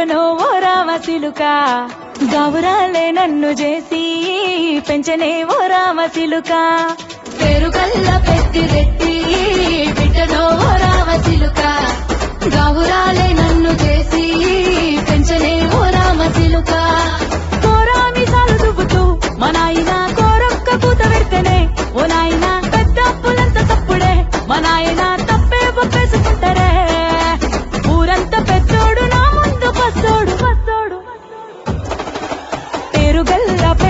సిలుక. గౌరాలే నన్ను చేసి పెంచనే ఓ రామశిలుక పెరుగల్ల పెట్టి రెట్టి బిడ్డలో ఓ రామశిలుక గౌరాలే నన్ను చేసి పెంచనే ఓ రామశిలుక పెరుగల్ల పెద్దిరెడ్డి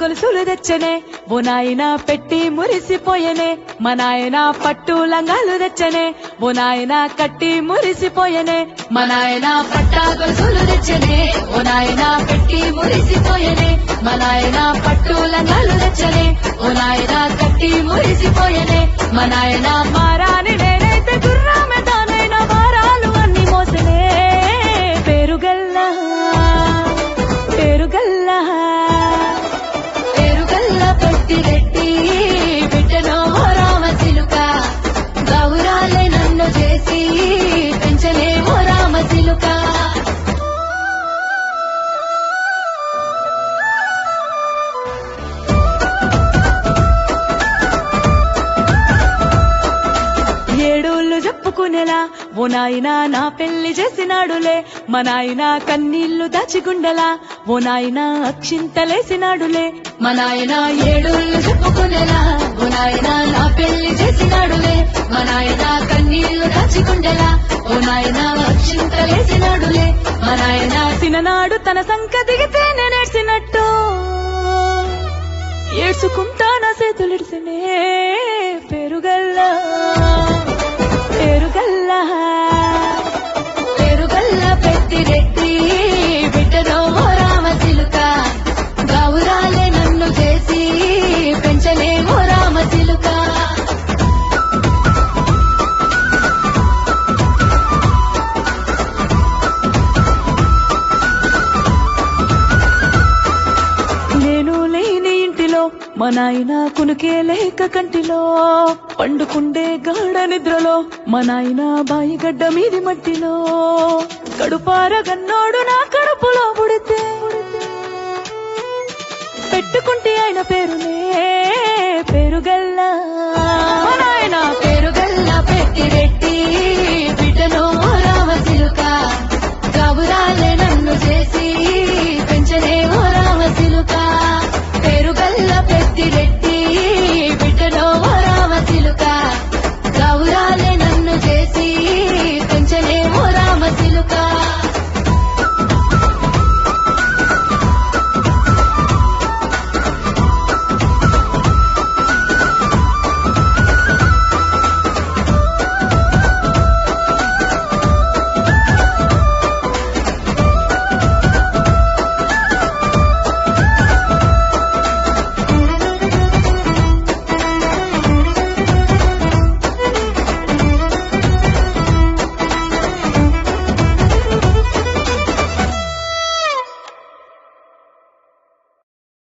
గొలుసులు తెచ్చనే ఓ నాయన పెట్టి మురిసిపోయనే. మా నాయన పట్టు లంగాలు తెచ్చనే ఓ నాయన కట్టి మురిసిపోయనే. మా నాయన పట్టా గొలుసులు తెచ్చనే ఓ నాయన పెట్టి మురిసిపోయనే. మా నాయన పట్టు లంగాలు తెచ్చనే ఓ నాయన కట్టి మురిసిపోయనే. మా నాయన మారా నెల. ఓ నాయన నా పెళ్ళి చేసినాడులే. మా నాయన కన్నీళ్ళు దాచిగుండలా. ఓ నాయన అక్షింతలేసినాడులే మా నాయన ఏడుళ్ళు చెప్పుకునేలా. ఓ నాయన నా పెళ్ళి చేసినాడులే. మా నాయన కన్నీళ్ళు దాచికుండేలా ఓ నాయన అక్షింతలేసినాడులే మా నాయన సిననాడు తన సంక దిగితే నేనేడ్చినట్టు. ఏడ్చుకుంటా నా చేతులిడిసినే. పెరుగల్లా నాయన కునుకే లేక కంటిలో పండుకుండే గాఢ నిద్రలో మా నాయన బాయి గడ్డ మీది మట్టిలో. కడుపార గన్నోడు నా కడుపులో పుడితే పెట్టుకుంటే